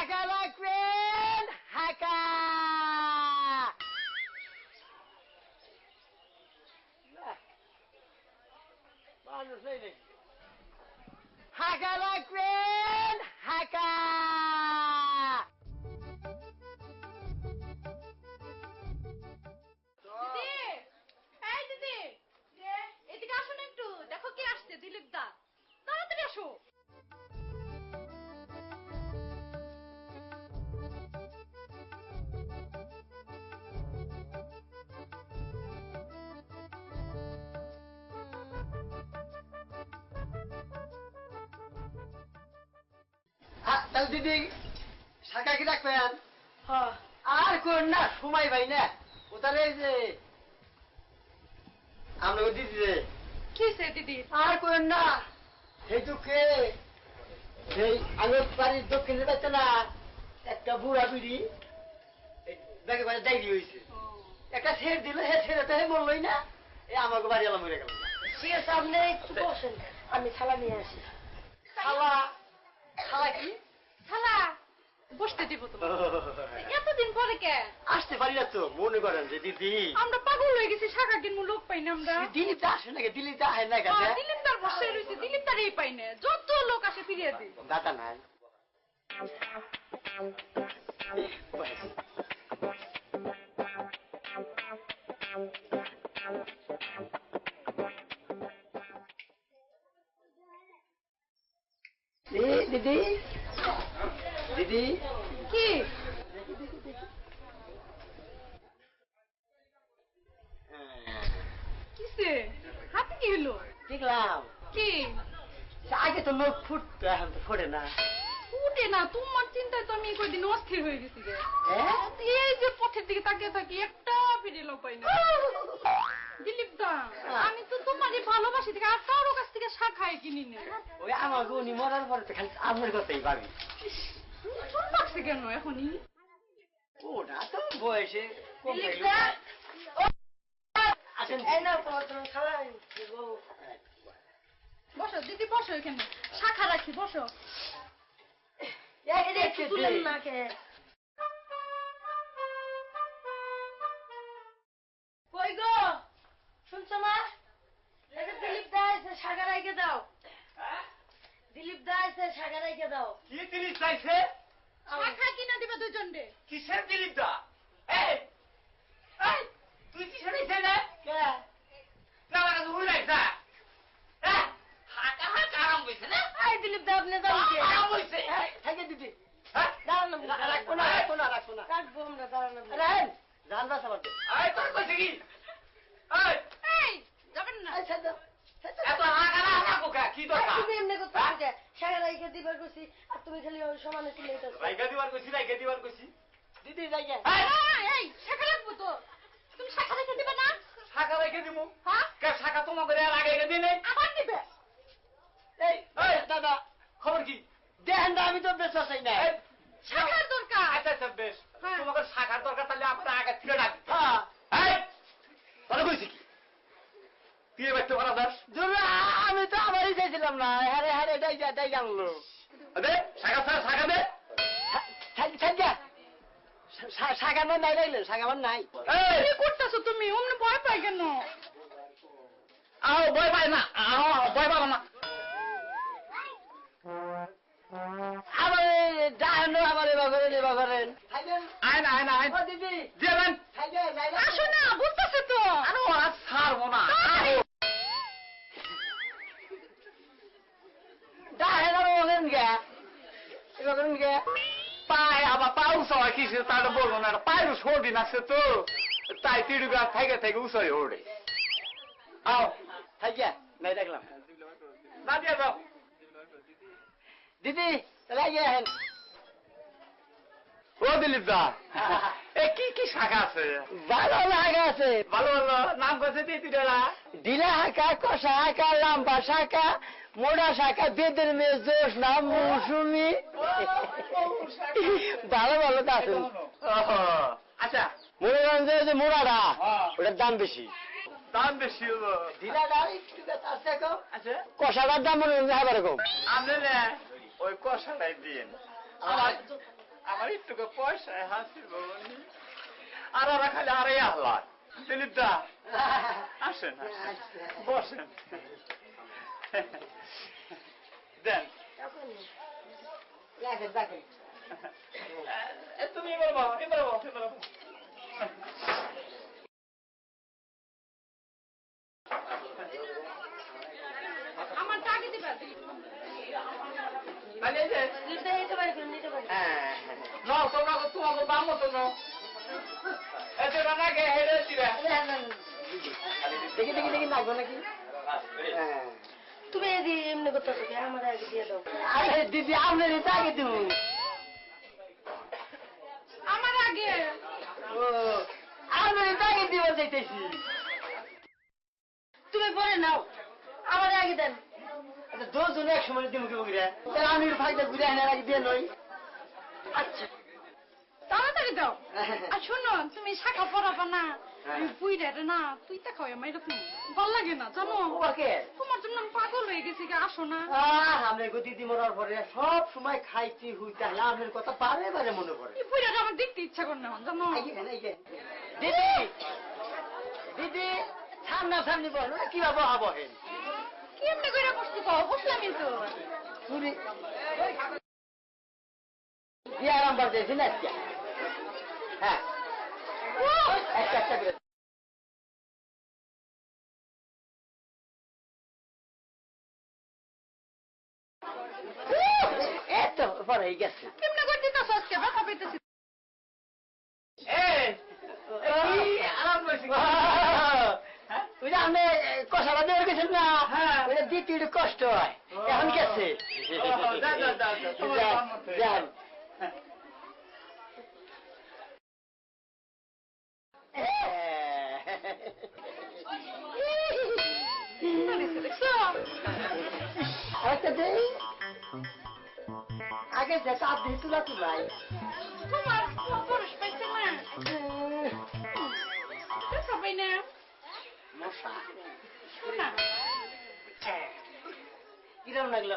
হাঁকা রাখবেন হাঁকা মানুষ তাহলে দিদি শাখা কি রাখবেন? আর কোন না সময় ভাই না। ও তাহলে যে আমরা দিদি যে কি সে দিদি? আর কোন না সেই দুঃখে সেই আমি বাড়ির দক্ষিণে যাচ্ছে না একটা বুড়া বিড়ি ব্যাগে বাড়ি ডাইরি হয়েছে একটা ছেড় দিল হে ছেড়ে তো হে বললোই না। এ আমাকে বাড়ি এলাম মরে গেল। ঠিক আছে আপনি একটু বসেন আমি থালা নিয়ে আসি। খালা খালা কি? বসতে দিব তোমার এতদিন পরে কে? আসতে পারি না তো মনে করেন যে দিদি। আমরা পাগল হয়ে গেছি শাখা কিনবো লোক পাই না আমরা। দিলীপ দা আসে নাকি? দিলীপ দা আসে না দিলীপ তার বসে রয়েছে দিলীপ তার এই পাই না। যত লোক আসে ফিরিয়ে দিই। দাদা নাই। দিদি। দিদি। কি? কিসে? হাতে কি হলো? দেখলাম। কি? আগে তো লোক ফুটতো এখন তো ফোটে না। উঠে না তোমার চিন্তায় তো আমি কয়দিন অস্থির হয়ে গেছি রে? এই যে পথের দিকে তাকিয়ে থাকি একটা ফিরে লোক পাই না। দিলীপ দা আমি তো তোমারই ভালোবাসি থেকে আর কারও কাছ থেকে শাখায় কিনি না ওই আমাকে উনি মরার পরে তো খালি আমার কথাই ভাবি। চুল পাকছে কেন এখনই? ওটা তো বয়সে দিলীপ। বসো দিদি বসো এখানে। শাখা রাখি বসো। তুলেন না কই গো? শুনছো মা? দিলীপ দা সাগা রাইকে দাও। দিলীপ দা এসে সাগা রাইকে দাও। কি জিনিস চাইছে শাখা কিনা দিবা দুজন রে কিসের দিলীপ দা এই এই তুই কিসের দিছে না কে না লাগা তুই রাইছা হ্যাঁ হাকা হাকা আরাম কইছে না এই দিলীপ দা আপনি দাও কে আরাম কইছে থাকে দিদি হ্যাঁ দাঁড়ানো রা- রাখব না রাখব না রাখব না কাটবো আমরা দাঁড়ানো রাখেন জান বাস আমার এই তোর কইছে কি এই এই যাবেন না এত হাকা না হাকা কোকা কি দরকার তুমি এমনি করতে থাকে সাগা দিবার কইছি আর তুমি খালি ওই সমানে তুলে দিতেছো রাইগা দিবার কইছি রাইগা দিবার কইছি। দিদি যাইগে এই! এই, এই শাখা রাখব তো। তুমি শাখা রেখে দিবে না? শাখা রেখে দিমু। হ্যাঁ? কে শাখা তোমার আর আগে দিনে আবার দিবে এই এই! দাদা খবর কি? দেখেন না আমি তো বেচা চাই না। শাখার দরকার। আচ্ছা আচ্ছা বেশ। হ্যাঁ। তোমাকে শাখার দরকার তাহলে আমরা আগে ফিরে ডাক। হ্যাঁ। এই! তাহলে কইছি কি? তুই এবার করা দাস আমি তো আমারই চাইছিলাম না। হ্যারে হ্যারে এটাই যা এটাই জানলো। দে শাখা ছাড়া শাখা দে। থাকা নাই লাগলেন সাগাবার নাই। এই! কি করতেছো তুমি? অমনি ভয় পাই কেন? আও ভয় পায় না। আও ভয় পাবো না। আমার ডাহানো আমার এবার করেন এবার করেন। আয় না আয় না আয়। ও দিদি। যাবেন আসো না বলতেছে তো। আরও আর ছাড়বো না ডাহেন আর ওখান গে গে পায় আবার কিছু তাহলে বলব না পায়ের সর্দি তো। তাই তিড়ি গাছ থেকে থেকে ওড়ে। আও থাকিয়া নাই দেখলাম। না দিয়ে যাও। দিদি তাহলে আগে আহেন। ও দিলীপ দা এ কি কি শাখা আছে? ভালো লাগা আছে। ভালো ভালো নাম করছে তিনটা ঢিলা হাঁকা কষা হাঁকা লাম্বা শাখা মোড়া শাখা বেদের মেয়ে জোশ না মৌসুমি। ভালো ভালো তো আচ্ছা মনে করেন যে যে মোড়াটা হ্যাঁ। ওটার দাম বেশি। দাম বেশি হলো। আচ্ছা কষাটার দাম কম আপনি ওই কষাটাই দিন আমার একটু আর ওরা খালি আরে আহ্লাদ। দিলীপ দা। আসেন আসেন। বসেন দেন এবার বাবা এবার বাবা এবার বাবা আমার টাকা দিবা এই যে নিতে পারি নিতে পারি হ্যাঁ নাও তোমরা তোমাকে বাম মতো নাও এতে রানাকে হেরে দিবে দেখি দেখি দেখি নাকি হ্যাঁ তুমি এদি এমনি করতেছো কি? আমার আগে দিয়ে দাও। আরে দিদি এটা আগে তুমি আমার আগে? ও আপনার এটা আগে দিব চাইতেছি তুমি পরে নাও। আমার আগে দেন। আচ্ছা দশ এক সময় দিব কি তাহলে আমি ভাইটা ঘুরে আনার আগে দিয়ে নই। আচ্ছা। তাড়াতাড়ি দাও। আর শোনো তুমি শাখা পরাবা না। হ্যাঁ। ওই রে না তুই তা খাওয়াই আমার এরকম ভালো লাগে না জানো ওকে তোমার জন্য আমি পাগল হয়ে গেছি গা, আসো না আহ গো দিদি মরার পরে সব সময় খাইছি হুইতে হলে আপনার কথা বারে বারে মনে পড়ে এই বুইরা আমার দেখতে ইচ্ছা করে না জানো আইগেন, আইগেন। দিদি দিদি সামনা সামনি বল কি বাবা হবেন কেমনে করে বসতে কও বসলামই তো না হ্যাঁ একটা একটা করে গেছে। কেমনে আপনি কষাটা দিয়ে গেছেন না? হ্যাঁ। দিতে একটু কষ্ট হয়। এখন গেছে। যান, আরেকটা দেই আগে যে চাপ দিয়ে তুলা তুলাই। তোমার পরশ পাইছে না দেখা না মশা কিরম লাগল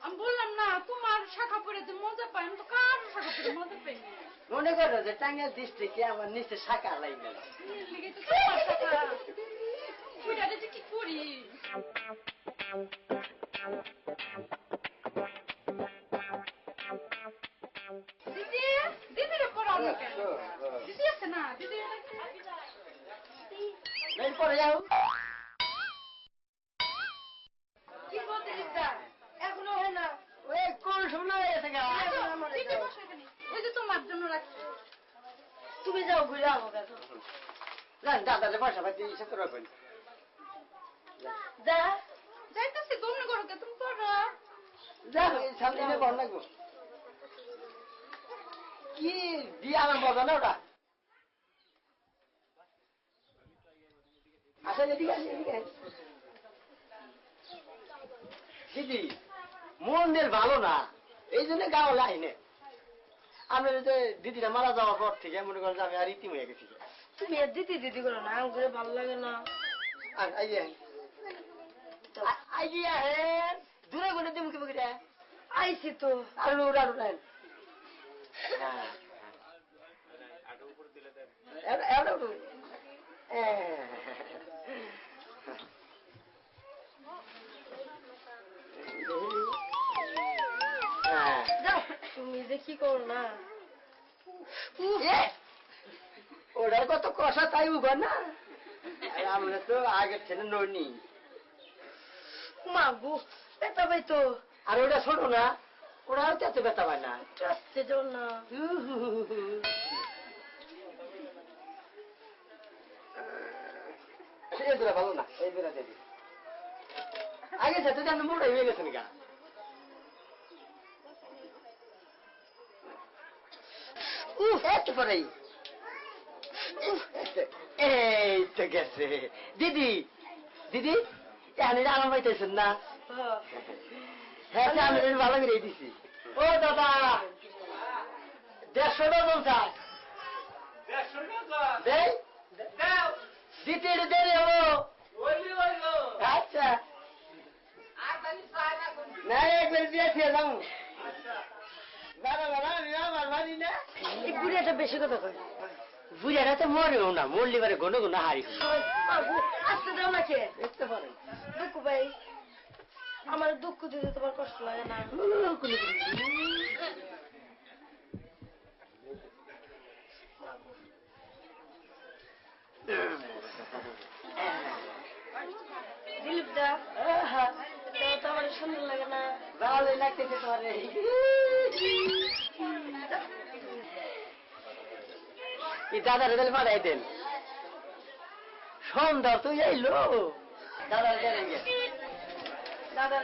আমি বললাম না তোমার শাখা পরে যে মজা পাই আমি তো কার শাখা পরে মজা পাই না। মনে করো যে টাঙ্গাল ডিস্ট্রিক্টে আমার নিচে শাখা যে কি করি পরে যাও। কি বলতে এখনও হয় না। ওই কোন সময় হয়ে গেছে গা দিদি বসে এখানে। ওই যে তোমার জন্য রাখছি। তুমি যাও ঘুরে আনো যান দাদা পয়সা করে রাখবেন। যা। যাইতেছি গমনে করো কে তুমি করো এই সামনে বল লাগবো। কি দিয়ে না ওটা? আসেন এদিকে আসেন, এদিকে দিদি মন্দির ভালো না এই জন্য গাও লাইনে। আমি যে দিদিরা মারা যাওয়ার পর থেকে মনে করেন আমি আর ইতিম হয়ে গেছি। তুমি আর দিদি দিদি করো না ঘুরে ভালো লাগে না। আর দূরে দিমু কি বকিরা আইছি তো। আর উড়া উড়া উড়া। তুমি যে কি করো না? ওটার কত কষা তাই উবার না? আমরা তো আগের ছেলে ননি। মা গো পেতা পাই তো। আর ওটা ছোট না ওরা হয়তো এত ব্যথা পায় না। যাও না। ভালো না এই দুরা দেবি। আগে সাথে জানো মোড়াই হয়ে গেছেন গা। উহ এত পরেই এই তো গেছে। দিদি দিদি এখানে আরাম পাইতেছেন না? হ্যাঁ। হ্যাঁ আমি ভালো করে দিছি। ও দাদা দেড়শো ডজন চাই দেড়শো টাকা দেই? দাও। দিতে দেরি হব আচ্ছা। না একবার দিয়ে খেয়ে যাব দাদা দাদা আমি আমার মানি না এই বুড়িয়াটা বেশি কথা কয়। বুঝাটা তো মরেও না মরলি বারে ঘন ঘন হারি আসতে দাও না দেখতে পারেন দুঃখ ভাই আমার দুঃখ দিতে তোমার কষ্ট লাগে না। দিলীপ দা দাও তো আমার সুন্দর লাগে না। ভালোই লাগতেছে তোমার এই দাদার তাহলে পাঠাই দেন সন্ধ্যা তুই আইলো। দাদা দাদা